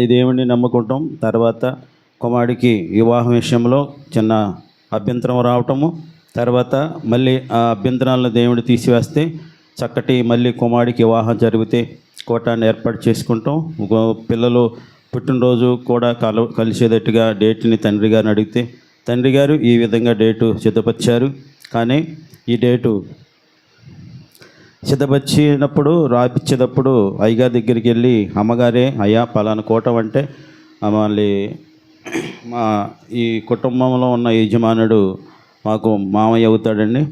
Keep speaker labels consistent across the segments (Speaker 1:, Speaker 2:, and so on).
Speaker 1: ఈ దేవుడిని నమ్ముకుంటాం. తర్వాత కుమారుడికి వివాహం విషయంలో చిన్న అభ్యంతరం రావటము. తర్వాత మళ్ళీ ఆ అభ్యంతరాలను దేవుడు తీసివేస్తే చక్కటి మళ్ళీ కుమారుడికి వివాహం జరిగితే కోటాన్ని ఏర్పాటు చేసుకుంటాం. పిల్లలు పుట్టినరోజు కూడా కల కలిసేటట్టుగా డేట్ని తండ్రి గారిని అడిగితే తండ్రి గారు ఈ విధంగా డేటు సిద్ధపరిచారు. కానీ ఈ డేటు సిద్ధపరిచినప్పుడు రాపిచ్చేటప్పుడు అయ్యగారి దగ్గరికి వెళ్ళి అమ్మగారే అయ్యా పలానా కోటం అంటే మళ్ళీ మా ఈ కుటుంబంలో ఉన్న యజమానుడు మాకు మామయ్య అవుతాడండి.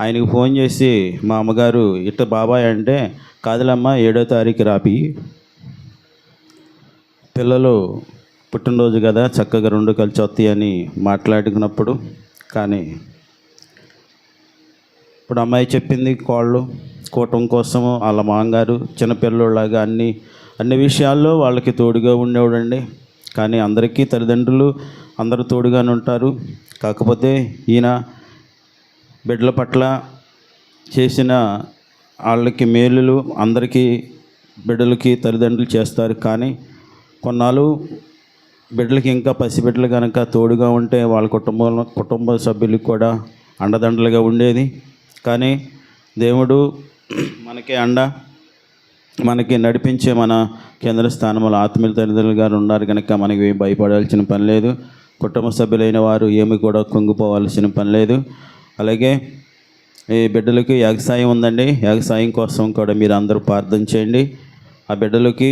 Speaker 1: ఆయనకు ఫోన్ చేసి మా అమ్మగారు ఇట్ట బాబాయ్ అంటే కాదులమ్మ ఏడో తారీఖు రాపి. పిల్లలు పుట్టినరోజు కదా చక్కగా రెండు కలిసి వస్తాయని మాట్లాడుకున్నప్పుడు కానీ ఇప్పుడు అమ్మాయి చెప్పింది కోళ్ళు కూటం కోసము వాళ్ళ మామగారు చిన్నపిల్లలాగా అన్ని అన్ని విషయాల్లో వాళ్ళకి తోడుగా ఉండేవాడండి. కానీ అందరికీ తల్లిదండ్రులు అందరూ తోడుగానే ఉంటారు. కాకపోతే ఈయన బిడ్డల పట్ల చేసిన వాళ్ళకి మేలులు అందరికీ బిడ్డలకి తల్లిదండ్రులు చేస్తారు. కానీ కొన్నాళ్ళు బిడ్డలకి ఇంకా పసిబిడ్డలు కనుక తోడుగా ఉంటే వాళ్ళ కుటుంబంలో కుటుంబ సభ్యులకు కూడా అండదండలుగా ఉండేది. కానీ దేవుడు మనకి అండ మనకి నడిపించే మన కేంద్ర స్థానంలో ఆత్మీయ తల్లిదండ్రులు గారు ఉన్నారు కనుక మనకి ఏం భయపడాల్సిన పని లేదు. కుటుంబ సభ్యులైన వారు ఏమి కూడా కుంగిపోవాల్సిన పని లేదు. అలాగే ఈ బిడ్డలకి వ్యవసాయం ఉందండి. వ్యవసాయం కోసం కూడా మీరు అందరూ ప్రార్థన చేయండి. ఆ బిడ్డలకి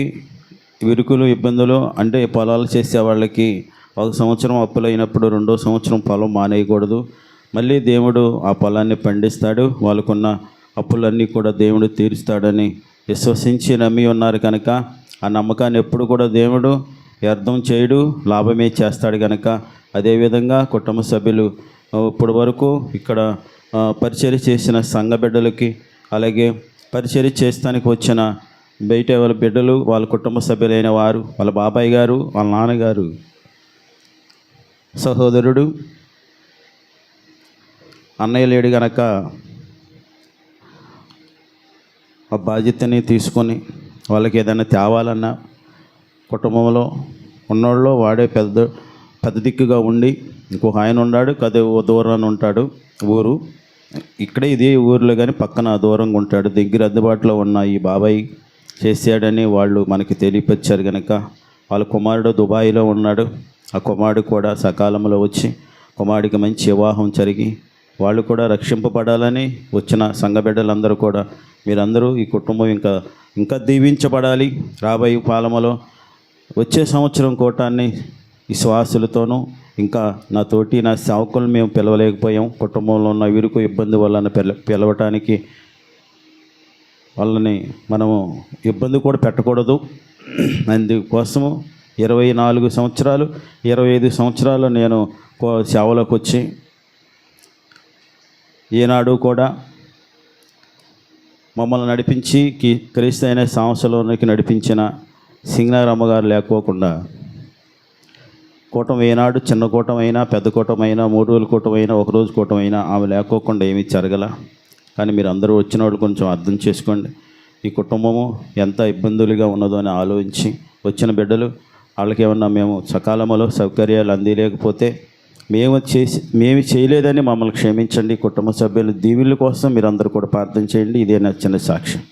Speaker 1: విరుకులు ఇబ్బందులు అంటే పొలాలు చేసే వాళ్ళకి ఒక సంవత్సరం అప్పులైనప్పుడు రెండో సంవత్సరం పొలం మానేయకూడదు. మళ్ళీ దేవుడు ఆ పొలాన్ని పండిస్తాడు. వాళ్ళకున్న అప్పులన్నీ కూడా దేవుడు తీరుస్తాడని విశ్వసించి నమ్మి ఉన్నారు కనుక ఆ నమ్మకాన్ని ఎప్పుడు కూడా దేవుడు వ్యర్థం చేయడు లాభమే చేస్తాడు కనుక అదేవిధంగా కుటుంబ సభ్యులు ఇప్పటి వరకు ఇక్కడ పరిచయం పరిచర్య చేసిన సంఘ బిడ్డలకి అలాగే పరిచర్య చేస్తానికి వచ్చిన బయట వాళ్ళ బిడ్డలు వాళ్ళ కుటుంబ సభ్యులైన వారు వాళ్ళ బాబాయ్ గారు వాళ్ళ నాన్నగారు సహోదరుడు అన్నయ్య లేడు గనక ఆ బాధ్యతని తీసుకొని వాళ్ళకి ఏదైనా తేవాలన్నా కుటుంబంలో ఉన్నోళ్ళు వాడే పెద్ద పెద్ద దిక్కుగా ఉండి ఇంకొక ఆయన ఉన్నాడు కదే ఓ దూరాన్ని ఉంటాడు ఊరు. ఇక్కడే ఇదే ఊరిలో కానీ పక్కన దూరంగా ఉంటాడు. దగ్గర అందుబాటులో ఉన్న ఈ బాబాయ్ చేశాడని వాళ్ళు మనకి తెలియపరిచారు కనుక వాళ్ళ కుమారుడు దుబాయ్లో ఉన్నాడు. ఆ కుమారుడు కూడా సకాలంలో వచ్చి కుమారుడికి మంచి వివాహం జరిగి వాళ్ళు కూడా రక్షింపబడాలని వచ్చిన సంఘ బిడ్డలందరూ కూడా మీరందరూ ఈ కుటుంబం ఇంకా ఇంకా దీవించబడాలి. రాబోయే పాలమలో వచ్చే సంవత్సరం కోటాన్ని విశ్వాసులతోనూ ఇంకా నా తోటి నా సేవకులు మేము పిలవలేకపోయాం. కుటుంబంలో ఉన్న వీరికి ఇబ్బంది వలన పిల పిలవటానికి వాళ్ళని మనము ఇబ్బంది కూడా పెట్టకూడదు. అందుకోసము ఇరవై నాలుగు సంవత్సరాలు ఇరవై ఐదు సంవత్సరాలు నేను కో- సేవలోకి వచ్చి ఈనాడు కూడా మమ్మల్ని నడిపించి కి- క్రీస్తు అయిన సంవత్సరంలోనికి నడిపించిన సింగనారమ్మ గారు లేకోకుండా కూటం ఏనాడు చిన్న కూటం అయినా పెద్ద కూటం అయినా మూడు రోజుల కూటం అయినా ఒక రోజు కూటం అయినా ఆమె లేకోకుండా ఏమీ జరగల. కానీ మీరు అందరూ వచ్చిన వాళ్ళు కొంచెం అర్థం చేసుకోండి. ఈ కుటుంబము ఎంత ఇబ్బందులుగా ఉన్నదో అని ఆలోచించి వచ్చిన బిడ్డలు వాళ్ళకి ఏమన్నా మేము సకాలంలో సౌకర్యాలు అందలేకపోతే మేము చేసి మేము చేయలేదని మమ్మల్ని క్షమించండి. కుటుంబ సభ్యులు దీవుల కోసం మీరు అందరూ కూడా ప్రార్థన చేయండి. ఇదే నచ్చిన సాక్ష్యం.